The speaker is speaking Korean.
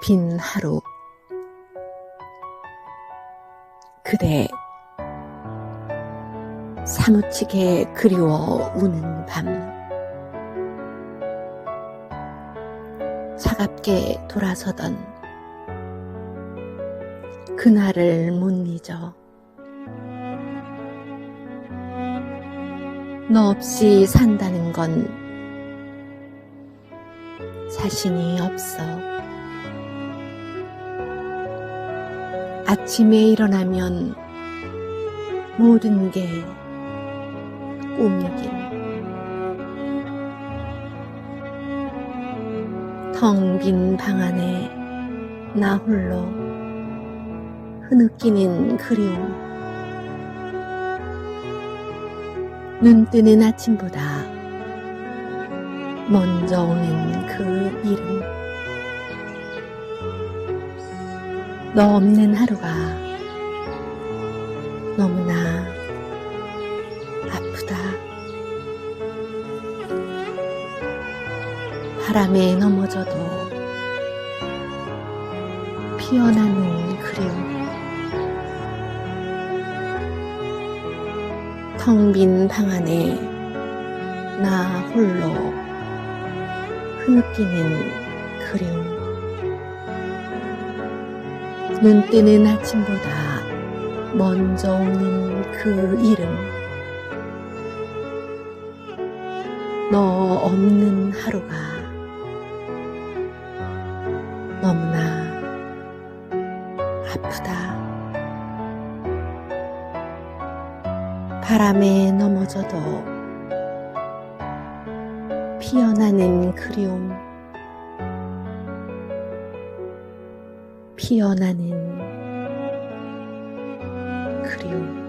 빈 하루. 그대 사무치게 그리워 우는 밤. 차갑게 돌아서던 그날을 못 잊어. 너 없이 산다는 건 자신이 없어. 아침에 일어나면 모든 게 꿈이긴. 텅빈 방 안에 나 홀로 흐느끼는 그리움. 눈 뜨는 아침보다 먼저 오는 그 이름. 너 없는 하루가 너무나 아프다. 바람에 넘어져도 피어나는 그리움. 텅 빈 방 안에 나 홀로 흐느끼는 그리움. 눈 뜨는 아침보다 먼저 오는 그 이름. 너 없는 하루가 너무나 아프다. 바람에 넘어져도 피어나는 그리움. 피어나는 그리움.